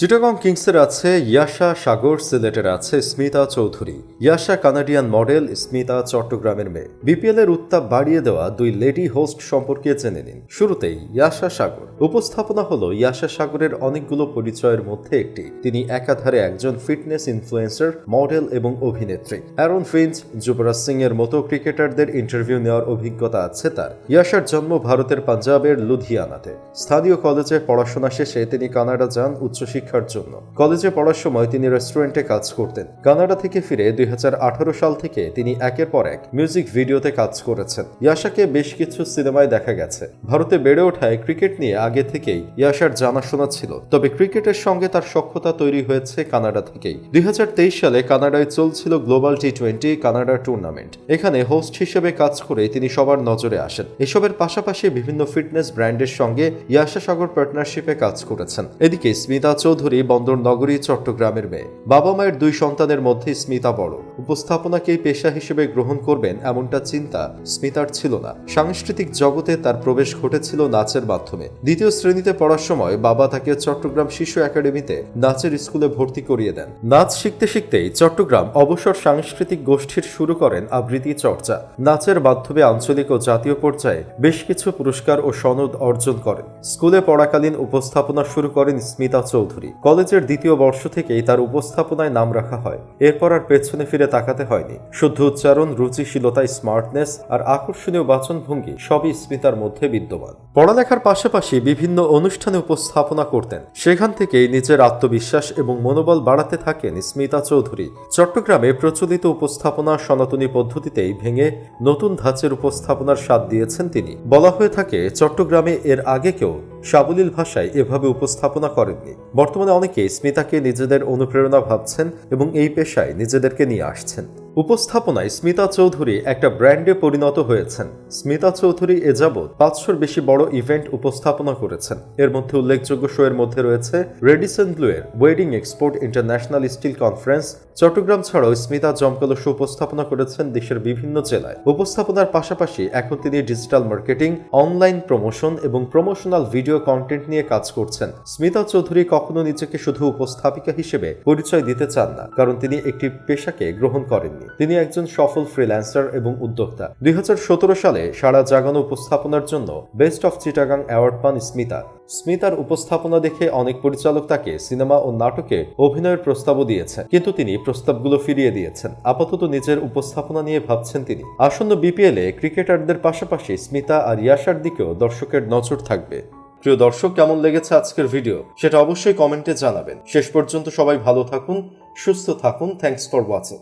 চিটাগং কিংসের আছে ইয়াশা সাগর সিলেটের আছে স্মিতা চৌধুরী। ইয়াশা কানাডিয়ান মডেল স্মিতা চট্টগ্রামের মেয়ে। বিপিএল এর উত্তাপ বাড়িয়ে দেওয়া দুই লেডি হোস্ট সম্পর্কে জেনে নিন। শুরুতেই ইয়াশা সাগর। উপস্থাপনা হলো ইয়াশা সাগরের অনেকগুলো পরিচয়ের মধ্যে একটি। তিনি একাধারে একজন ফিটনেস ইনফ্লুয়েন্সার, মডেল এবং অভিনেত্রী। অ্যারন ফিঞ্চ, যুবরাজ সিং এর মতো ক্রিকেটারদের ইন্টারভিউ নেওয়ার অভিজ্ঞতা আছে তার। ইয়াশার জন্ম ভারতের পাঞ্জাবের লুধিয়ানাতে। স্থানীয় কলেজে পড়াশোনা শেষে তিনি কানাডা যান উচ্চশিক্ষার জন্য। কলেজে পড়ার সময় তিনি রেস্টুরেন্টে কাজ করতেন। কানাডা থেকে ফিরে দুই সাল থেকে তিনি একের পর এক মিউজিক ভিডিওতে কাজ করেছেন। ইয়াশাকে বেশ কিছু সিনেমায় দেখা গেছে। ভারতে বেড়ে ওঠায় ক্রিকেট নিয়ে আগে থেকেই ইয়াশার জানাশোনা ছিল। তবে ক্রিকেটের সঙ্গে তার সক্ষতা তৈরি হয়েছে কানাডা থেকেই। দুই সালে কানাডায় চলছিল global T twenty Canada tournament. এখানে হোস্ট হিসেবে কাজ করে তিনি সবার নজরে আসেন। এসবের পাশাপাশি বিভিন্ন ফিটনেস ব্র্যান্ডের সঙ্গে ইয়াশা সাগর পার্টনারশিপে কাজ করেছেন। এদিকে স্মিতা চৌধুরী বন্দর নগরী চট্টগ্রামের মেয়ে। বাবা মায়ের দুই সন্তানের মধ্যে স্মিতা বড়। উপস্থাপনাকেই পেশা হিসেবে গ্রহণ করবেন এমনটা চিন্তা স্মিতার ছিল না। সাংস্কৃতিক জগতে তার প্রবেশ ঘটেছিল নাচের মাধ্যমে। দ্বিতীয় শ্রেণীতে পড়ার সময় বাবা তাকে চট্টগ্রাম শিশু একাডেমিতে নাচের স্কুলে ভর্তি করিয়ে দেন। নাচ শিখতে শিখতেই চট্টগ্রাম অবসর সাংস্কৃতিক গোষ্ঠীর শুরু করেন আবৃত্তি চর্চা। নাচের মাধ্যমে আঞ্চলিক ও জাতীয় পর্যায়ে বেশ কিছু পুরস্কার ও সনদ অর্জন করেন। স্কুলে পড়াকালীন উপস্থাপনা শুরু করেন স্মিতা চৌধুরী। কলেজের দ্বিতীয় বর্ষ থেকেই তার উপস্থাপনায় নাম রাখা হয়। এরপর আর পেছনে ফিরে তাকাতে হয়নি। শুদ্ধ উচ্চারণ, রুচিশীলতা, স্মার্টনেস আর আকর্ষণীয় বাচনভঙ্গি সবই স্মিতার মধ্যে বিদ্যমান। পড়ালেখার পাশাপাশি বিভিন্ন অনুষ্ঠানে উপস্থাপনা করতেন। সেখান থেকেই নিজের আত্মবিশ্বাস এবং মনোবল বাড়াতে থাকেন স্মিতা চৌধুরী। চট্টগ্রামে প্রচলিত উপস্থাপনা সনাতনী পদ্ধতিতেই ভেঙে নতুন ধাঁচের উপস্থাপনার স্বাদ দিয়েছেন তিনি। বলা হয়ে থাকে, চট্টগ্রামে এর আগে কেউ সাবলীল ভাষায় এভাবে উপস্থাপনা করেননি। বর্তমানে অনেকেই স্মিতাকে নিজেদের অনুপ্রেরণা ভাবছেন এবং এই পেশায় নিজেদেরকে নিয়ে আসছেন। উপস্থাপনায় স্মিতা চৌধুরী একটা ব্র্যান্ডে পরিণত হয়েছেন। স্মিতা চৌধুরী এ যাবৎ পাঁচশোর বেশি বড় ইভেন্ট উপস্থাপনা করেছেন। এর মধ্যে উল্লেখযোগ্য শো এর মধ্যে রয়েছে রেডিসন ব্লু এর wedding export international steel conference. Chattogram ছাড়াও স্মিতা জমকালো শো উপস্থাপনা করেছেন দেশের বিভিন্ন জেলায়। উপস্থাপনার পাশাপাশি এখন তিনি ডিজিটাল মার্কেটিং, অনলাইন প্রমোশন এবং প্রমোশনাল ভিডিও কন্টেন্ট নিয়ে কাজ করছেন। স্মিতা চৌধুরী কখনো নিজেকে শুধু উপস্থাপিকা হিসেবে পরিচয় দিতে চান না, কারণ তিনি একটি পেশাকে গ্রহণ করেননি। তিনি একজন সফল ফ্রিল্যান্সার এবং উদ্যোক্তা। দুই হাজার সতেরো সালে সারা জাগানো উপস্থাপনার জন্য বেস্ট অফ চিটাগাং অ্যাওয়ার্ড পান স্মিতা। স্মিতার উপস্থাপনা দেখে অনেক পরিচালক তাকে সিনেমা ও নাটকে অভিনয়ের প্রস্তাবও দিয়েছেন। কিন্তু তিনি প্রস্তাবগুলো ফিরিয়ে দিয়েছেন। আপাতত নিজের উপস্থাপনা নিয়ে ভাবছেন তিনি। আসন্ন বিপিএল এ ক্রিকেটারদের পাশাপাশি স্মিতা আর ইয়াশার দিকেও দর্শকের নজর থাকবে। প্রিয় দর্শক, কেমন লেগেছে আজকের ভিডিও? সেটা অবশ্যই কমেন্টে জানাবেন। শেষ পর্যন্ত সবাই ভালো থাকুন, সুস্থ থাকুন। Thanks for watching